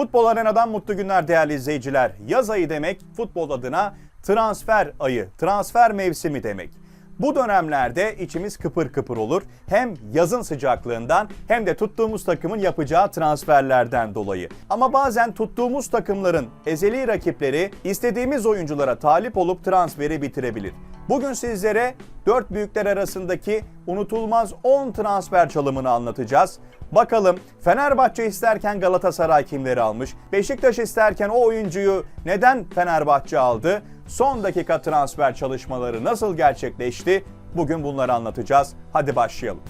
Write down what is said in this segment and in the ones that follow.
Futbol Arena'dan mutlu günler değerli izleyiciler. Yaz ayı demek futbol adına transfer ayı, transfer mevsimi demek. Bu dönemlerde içimiz kıpır kıpır olur. Hem yazın sıcaklığından hem de tuttuğumuz takımın yapacağı transferlerden dolayı. Ama bazen tuttuğumuz takımların ezeli rakipleri istediğimiz oyunculara talip olup transferi bitirebilir. Bugün sizlere dört büyükler arasındaki unutulmaz 10 transfer çalımını anlatacağız. Bakalım Fenerbahçe isterken Galatasaray kimleri almış? Beşiktaş isterken o oyuncuyu neden Fenerbahçe aldı? Son dakika transfer çalışmaları nasıl gerçekleşti? Bugün bunları anlatacağız. Hadi başlayalım.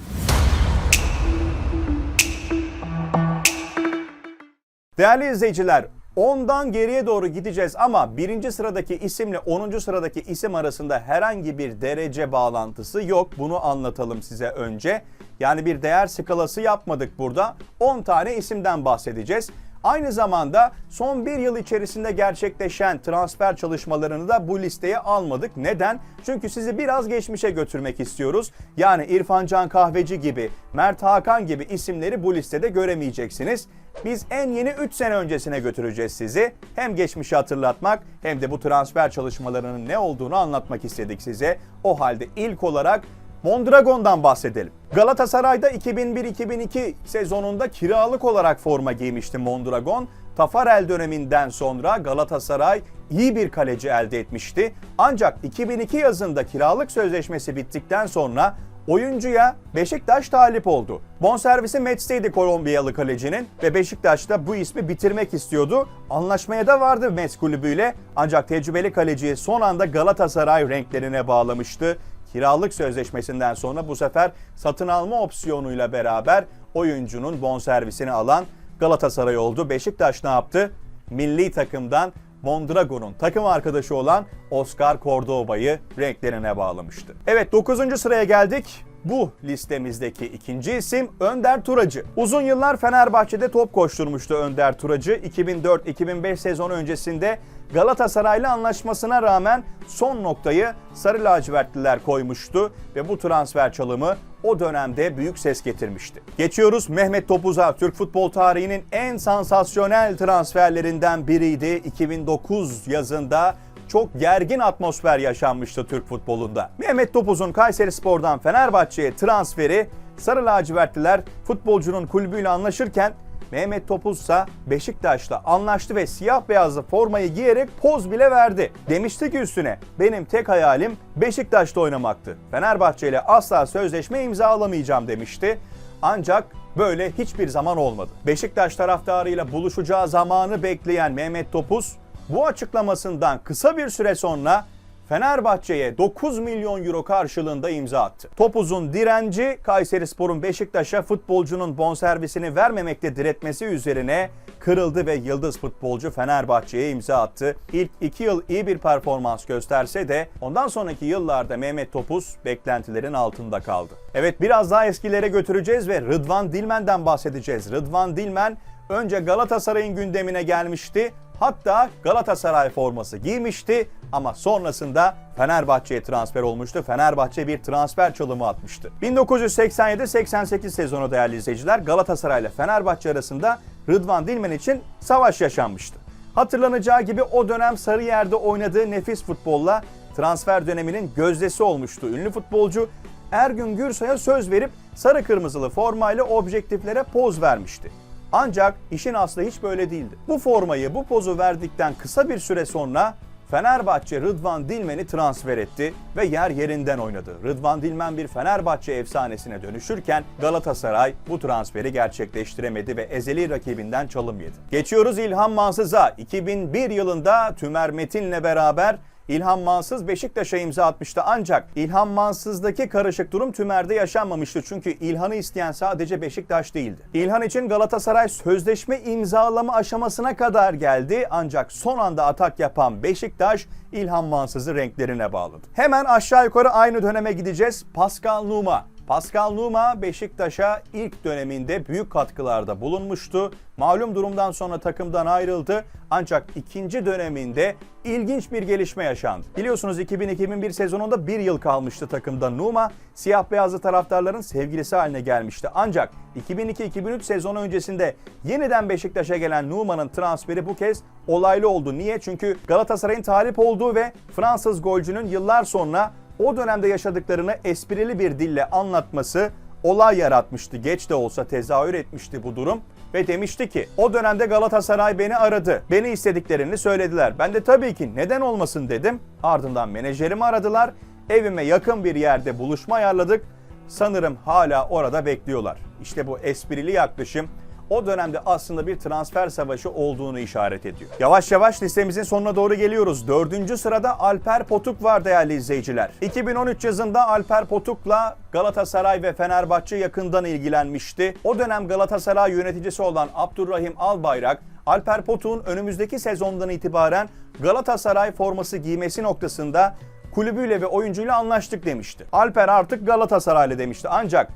Değerli izleyiciler, 10'dan geriye doğru gideceğiz ama birinci sıradaki isimle 10. sıradaki isim arasında herhangi bir derece bağlantısı yok. Bunu anlatalım size önce. Yani bir değer skalası yapmadık burada. 10 tane isimden bahsedeceğiz. Aynı zamanda son bir yıl içerisinde gerçekleşen transfer çalışmalarını da bu listeye almadık. Neden? Çünkü sizi biraz geçmişe götürmek istiyoruz. Yani İrfan Can Kahveci gibi, Mert Hakan gibi isimleri bu listede göremeyeceksiniz. Biz en yeni 3 sene öncesine götüreceğiz sizi. Hem geçmişi hatırlatmak hem de bu transfer çalışmalarının ne olduğunu anlatmak istedik size. O halde ilk olarak Mondragon'dan bahsedelim. Galatasaray'da 2001-2002 sezonunda kiralık olarak forma giymişti Mondragon. Tafarel döneminden sonra Galatasaray iyi bir kaleci elde etmişti. Ancak 2002 yazında kiralık sözleşmesi bittikten sonra oyuncuya Beşiktaş talip oldu. Bonservisi Mets'teydi Kolombiyalı kalecinin ve Beşiktaş da bu ismi bitirmek istiyordu. Anlaşmaya da vardı Mets kulübüyle ancak tecrübeli kaleciyi son anda Galatasaray renklerine bağlamıştı kiralık sözleşmesinden sonra bu sefer satın alma opsiyonuyla beraber oyuncunun bonservisini alan Galatasaray oldu. Beşiktaş ne yaptı? Milli takımdan Mondragon'un takım arkadaşı olan Oscar Cordoba'yı renklerine bağlamıştı. Evet 9. sıraya geldik. Bu listemizdeki ikinci isim Önder Turacı. Uzun yıllar Fenerbahçe'de top koşturmuştu Önder Turacı. 2004-2005 sezonu öncesinde Galatasaray'la anlaşmasına rağmen son noktayı Sarı Lacivertliler koymuştu ve bu transfer çalımı o dönemde büyük ses getirmişti. Geçiyoruz Mehmet Topuz'a. Türk futbol tarihinin en sansasyonel transferlerinden biriydi. 2009 yazında çok gergin atmosfer yaşanmıştı Türk futbolunda. Mehmet Topuz'un Kayseri Spor'dan Fenerbahçe'ye transferi Sarı lacivertliler futbolcunun kulübüyle anlaşırken Mehmet Topuz ise Beşiktaş'la anlaştı ve siyah beyazlı formayı giyerek poz bile verdi. Demişti ki üstüne benim tek hayalim Beşiktaş'ta oynamaktı. Fenerbahçe ile asla sözleşme imzalamayacağım demişti. Ancak böyle hiçbir zaman olmadı. Beşiktaş taraftarıyla buluşacağı zamanı bekleyen Mehmet Topuz bu açıklamasından kısa bir süre sonra Fenerbahçe'ye 9 milyon euro karşılığında imza attı. Topuz'un direnci Kayserispor'un Beşiktaş'a futbolcunun bonservisini vermemekte diretmesi üzerine kırıldı ve yıldız futbolcu Fenerbahçe'ye imza attı. İlk iki yıl iyi bir performans gösterse de ondan sonraki yıllarda Mehmet Topuz beklentilerin altında kaldı. Evet biraz daha eskilere götüreceğiz ve Rıdvan Dilmen'den bahsedeceğiz. Rıdvan Dilmen önce Galatasaray'ın gündemine gelmişti. Hatta Galatasaray forması giymişti ama sonrasında Fenerbahçe'ye transfer olmuştu. Fenerbahçe bir transfer çalımı atmıştı. 1987-88 sezonu değerli izleyiciler Galatasaray ile Fenerbahçe arasında Rıdvan Dilmen için savaş yaşanmıştı. Hatırlanacağı gibi o dönem Sarıyer'de oynadığı nefis futbolla transfer döneminin gözdesi olmuştu. Ünlü futbolcu Ergün Gürsoy'a söz verip sarı kırmızılı formayla objektiflere poz vermişti. Ancak işin aslı hiç böyle değildi. Bu formayı, bu pozu verdikten kısa bir süre sonra Fenerbahçe Rıdvan Dilmen'i transfer etti ve yer yerinden oynadı. Rıdvan Dilmen bir Fenerbahçe efsanesine dönüşürken Galatasaray bu transferi gerçekleştiremedi ve ezeli rakibinden çalım yedi. Geçiyoruz İlhan Mansız'a. 2001 yılında Tümer Metin'le beraber İlhan Mansız Beşiktaş'a imza atmıştı ancak İlhan Mansız'daki karışık durum Tümer'de yaşanmamıştı. Çünkü İlhan'ı isteyen sadece Beşiktaş değildi. İlhan için Galatasaray sözleşme imzalama aşamasına kadar geldi ancak son anda atak yapan Beşiktaş İlhan Mansız'ı renklerine bağladı. Hemen aşağı yukarı aynı döneme gideceğiz. Pascal Numa. Pascal Numa Beşiktaş'a ilk döneminde büyük katkılarda bulunmuştu. Malum durumdan sonra takımdan ayrıldı. Ancak ikinci döneminde ilginç bir gelişme yaşandı. Biliyorsunuz 2000-2001 sezonunda bir yıl kalmıştı takımda Numa. Siyah beyazlı taraftarların sevgilisi haline gelmişti. Ancak 2002-2003 sezonu öncesinde yeniden Beşiktaş'a gelen Numa'nın transferi bu kez olaylı oldu. Niye? Çünkü Galatasaray'ın talip olduğu ve Fransız golcünün yıllar sonra o dönemde yaşadıklarını esprili bir dille anlatması olay yaratmıştı. Geç de olsa tezahür etmişti bu durum ve demişti ki o dönemde Galatasaray beni aradı. Beni istediklerini söylediler. Ben de tabii ki neden olmasın dedim. Ardından menajerimi aradılar. Evime yakın bir yerde buluşma ayarladık. Sanırım hala orada bekliyorlar. İşte bu esprili yaklaşım o dönemde aslında bir transfer savaşı olduğunu işaret ediyor. Yavaş yavaş listemizin sonuna doğru geliyoruz. Dördüncü sırada Alper Potuk var değerli izleyiciler. 2013 yazında Alper Potuk'la Galatasaray ve Fenerbahçe yakından ilgilenmişti. O dönem Galatasaray yöneticisi olan Abdurrahim Albayrak, Alper Potuk'un önümüzdeki sezondan itibaren Galatasaray forması giymesi noktasında kulübüyle ve oyuncuyla anlaştık demişti. Alper artık Galatasaraylı demişti. Ancak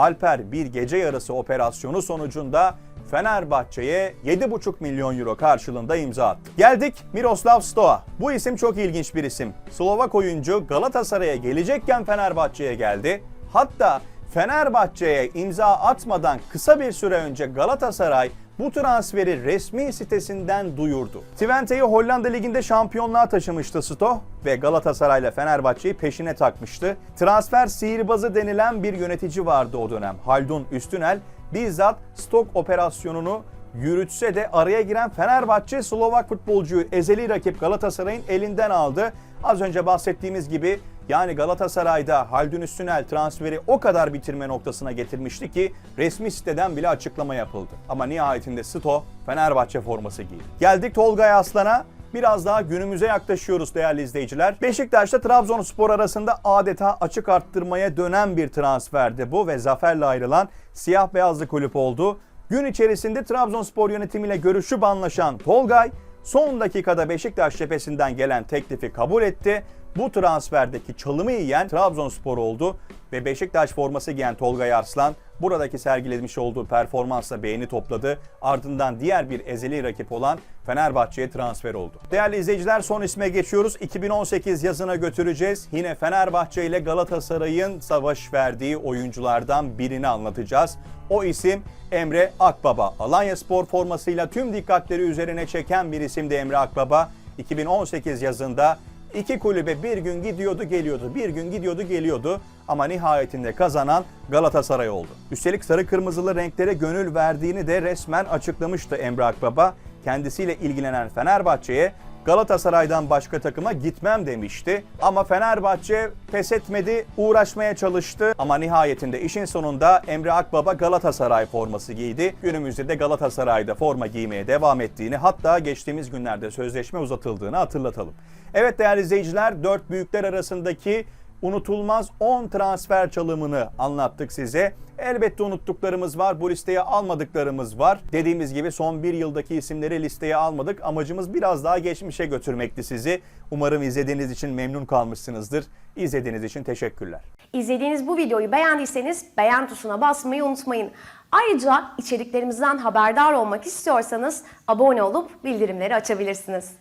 Alper bir gece yarısı operasyonu sonucunda Fenerbahçe'ye 7,5 milyon euro karşılığında imza attı. Geldik Miroslav Stoa. Bu isim çok ilginç bir isim. Slovak oyuncu Galatasaray'a gelecekken Fenerbahçe'ye geldi. Hatta Fenerbahçe'ye imza atmadan kısa bir süre önce Galatasaray bu transferi resmi sitesinden duyurdu. Twente'yi Hollanda Ligi'nde şampiyonluğa taşımıştı Sto ve Galatasaray ile Fenerbahçe'yi peşine takmıştı. Transfer sihirbazı denilen bir yönetici vardı o dönem. Haldun Üstünel bizzat stok operasyonunu yürütse de araya giren Fenerbahçe Slovak futbolcuyu ezeli rakip Galatasaray'ın elinden aldı. Az önce bahsettiğimiz gibi yani Galatasaray'da Haldun Üstünel transferi o kadar bitirme noktasına getirmişti ki resmi siteden bile açıklama yapıldı. Ama nihayetinde Sto Fenerbahçe forması giydi. Geldik Tolgay Aslan'a. Biraz daha günümüze yaklaşıyoruz değerli izleyiciler. Beşiktaş'ta Trabzonspor arasında adeta açık arttırmaya dönen bir transferdi bu ve zaferle ayrılan siyah beyazlı kulüp oldu. Gün içerisinde Trabzonspor yönetimiyle görüşüp anlaşan Tolgay son dakikada Beşiktaş cephesinden gelen teklifi kabul etti. Bu transferdeki çalımı yiyen Trabzonspor oldu ve Beşiktaş forması giyen Tolgay Arslan buradaki sergilemiş olduğu performansla beğeni topladı. Ardından diğer bir ezeli rakip olan Fenerbahçe'ye transfer oldu. Değerli izleyiciler son isme geçiyoruz. 2018 yazına götüreceğiz. Yine Fenerbahçe ile Galatasaray'ın savaş verdiği oyunculardan birini anlatacağız. O isim Emre Akbaba. Alanya Spor formasıyla tüm dikkatleri üzerine çeken bir isimdi Emre Akbaba. 2018 yazında İki kulübe bir gün gidiyordu geliyordu, bir gün gidiyordu geliyordu ama nihayetinde kazanan Galatasaray oldu. Üstelik sarı kırmızılı renklere gönül verdiğini de resmen açıklamıştı Emre Akbaba. Kendisiyle ilgilenen Fenerbahçe'ye Galatasaray'dan başka takıma gitmem demişti. Ama Fenerbahçe pes etmedi, uğraşmaya çalıştı. Ama nihayetinde işin sonunda Emre Akbaba Galatasaray forması giydi. Günümüzde de Galatasaray'da forma giymeye devam ettiğini hatta geçtiğimiz günlerde sözleşme uzatıldığını hatırlatalım. Evet değerli izleyiciler, dört büyükler arasındaki unutulmaz 10 transfer çalımını anlattık size. Elbette unuttuklarımız var, bu listeye almadıklarımız var. Dediğimiz gibi son bir yıldaki isimleri listeye almadık. Amacımız biraz daha geçmişe götürmekti sizi. Umarım izlediğiniz için memnun kalmışsınızdır. İzlediğiniz için teşekkürler. İzlediğiniz bu videoyu beğendiyseniz beğen tuşuna basmayı unutmayın. Ayrıca içeriklerimizden haberdar olmak istiyorsanız abone olup bildirimleri açabilirsiniz.